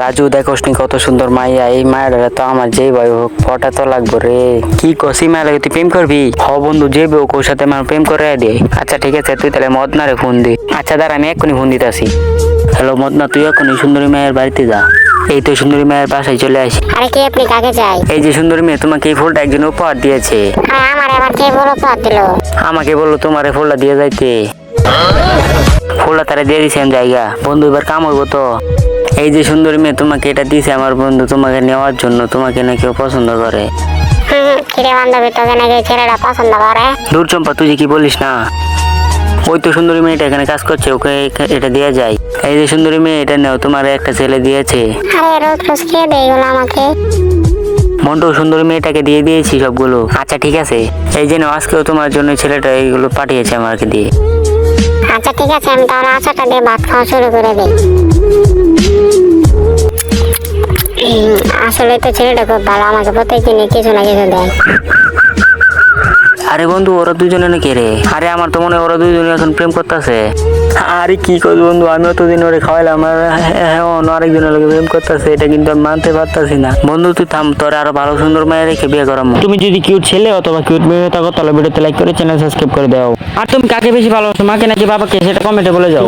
রাজু দেখোস নি কত সুন্দর মাইয়া। এই মায়ের তো আমার যেই ভাই হোক ফটা তো লাগবো রে। কি কসি মায়া লাগে তুই প্রেম করবি? হ বন্ধু যে হোক ওর সাথে আমার প্রেম করে দে। আচ্ছা ঠিক আছে তুই তাহলে মদনা রে ফোন দে। আচ্ছা দাঁড়া আমি এক্ষুনি ফোন দিতেছি। হ্যালো মদনা তুই এক্ষুনি সুন্দরী মায়ের বাড়িতে যা। এই তো সুন্দরী মায়ের বাসায় চলে আসি। আরে কে আপনি কাকে চাই? এই যে সুন্দরী মেয়ে তোমাকে এই ফুলটা একজন উপহার দিয়েছে। আর আমার আবার কে বলো পথ দিল? আমাকে বলল তোমার এই ফুলটা দিয়ে যাইতে। ফুলটা তারা দিয়ে আমি জায়গা। বন্ধু এবার কাম হইব তো। এই যে সুন্দর মেয়ে তোমাকে এটা দিছে আমার বন্ধু তোমাকে নেওয়ার জন্য তোমাকে না কেউ পছন্দ করে। কিরে বান্ধবী তোকে নাকি ছেলেটা পছন্দ করে? দূর চম্পা তুই কি বলিস না? ওই তো সুন্দরী মেয়েটা এখানে কাজ করছে ওকে এটা দেওয়া যায়। এই যে সুন্দরী মেয়ে এটা নেও তোমার একটা ছেলে দিয়েছে। আরে রোজ রোজ কে দেয় আমাকে? মন্টু সুন্দরী মেয়েটাকে দিয়ে দিয়েছি সবগুলো। আচ্ছা ঠিক আছে। এই যে আজকেও তোমার জন্য ছেলেটা এইগুলো পাঠিয়েছে আমাকে দিয়ে। আচ্ছা ঠিক আছে আমি তাহলে আশাটা দিয়ে ভাত খাওয়া শুরু করে দিই। আসলে তো ছেলেটা খুব ভালো আমাকে প্রত্যেকদিনই কিছু না কিছু দেয়। আরে বন্ধু ওরা দুজনে নাকি রে? আরে আমার তো মনে হয় ওরা দুজনে এখন প্রেম করতেছে। আরে কি করব বন্ধু আমি অতদিন ওরে খাওয়াইলাম আর হ্যাঁ অন্য আরেকজনের লোকে প্রেম করতেছে এটা কিন্তু আমি মানতে পারতাছি না। বন্ধু তুই থাম তোর আরও ভালো সুন্দর মেয়ে রেখে বিয়ে করাম। তুমি যদি কিউট ছেলে অথবা কিউট মেয়ে থাকো তাহলে ভিডিওতে লাইক করে চ্যানেল সাবস্ক্রাইব করে দাও। আর তুমি কাকে বেশি ভালোবাসো মাকে নাকি বাবাকে সেটা কমেন্টে বলে যাও।